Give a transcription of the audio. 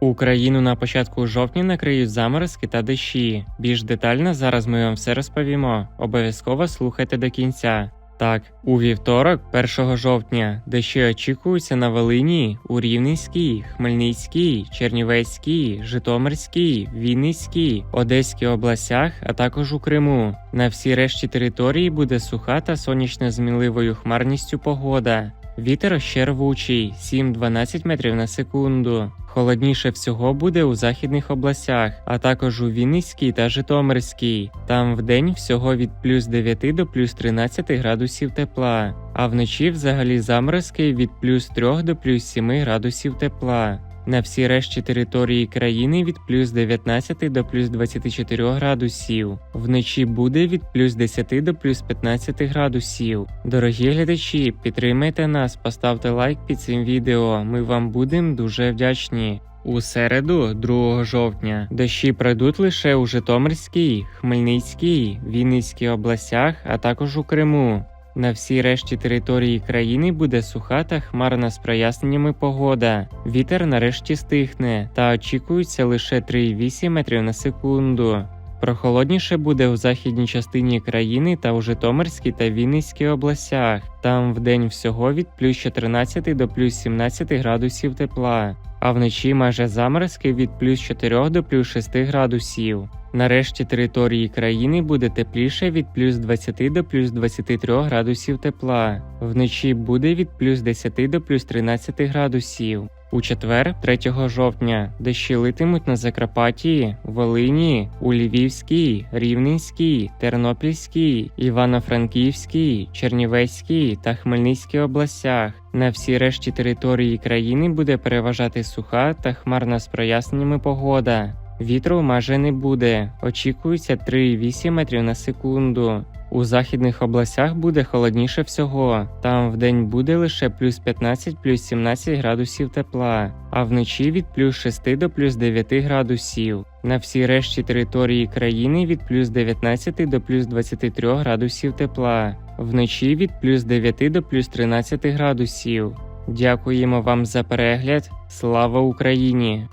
Україну на початку жовтня накриють заморозки та дощі. Більш детально зараз ми вам все розповімо. Обов'язково слухайте до кінця. Так, у вівторок, 1 жовтня, дощі очікуються на Волині, у Рівненській, Хмельницькій, Чернівецькій, Житомирській, Вінницькій, Одеській областях, а також у Криму. На всій решті території буде суха та сонячно змінливою хмарністю погода. Вітер ще рвучий 7-12 метрів на секунду. Холодніше всього буде у західних областях, а також у Вінницькій та Житомирській. Там вдень всього від плюс 9 до плюс 13 градусів тепла, а вночі взагалі заморозки від плюс 3 до плюс 7 градусів тепла. На всій решті території країни від плюс 19 до плюс 24 градусів. Вночі буде від плюс 10 до плюс 15 градусів. Дорогі глядачі, підтримайте нас, поставте лайк під цим відео. Ми вам будемо дуже вдячні. У середу, 2 жовтня, дощі пройдуть лише у Житомирській, Хмельницькій, Вінницькій областях, а також у Криму. На всій решті території країни буде суха та хмарна з проясненнями погода. Вітер нарешті стихне та очікується лише 3,8 метрів на секунду. Прохолодніше буде у західній частині країни та у Житомирській та Вінницькій областях. Там вдень всього від плюс 14 до плюс 17 градусів тепла, а вночі майже заморозки від плюс 4 до плюс 6 градусів. Нарешті території країни буде тепліше від плюс 20 до плюс 23 градусів тепла. Вночі буде від плюс 10 до плюс 13 градусів. У четвер, 3 жовтня, дощі литимуть на Закарпатті, Волині, у Львівській, Рівненській, Тернопільській, Івано-Франківській, Чернівецькій та Хмельницькій областях. На всій решті території країни буде переважати суха та хмарна з проясненнями погода. Вітру майже не буде, очікується 3,8 метрів на секунду. У західних областях буде холодніше всього. Там вдень буде лише плюс 15 плюс 17 градусів тепла, а вночі від плюс 6 до плюс 9 градусів. На всій решті території країни від плюс 19 до плюс 23 градусів тепла, вночі від плюс 9 до плюс 13 градусів. Дякуємо вам за перегляд. Слава Україні!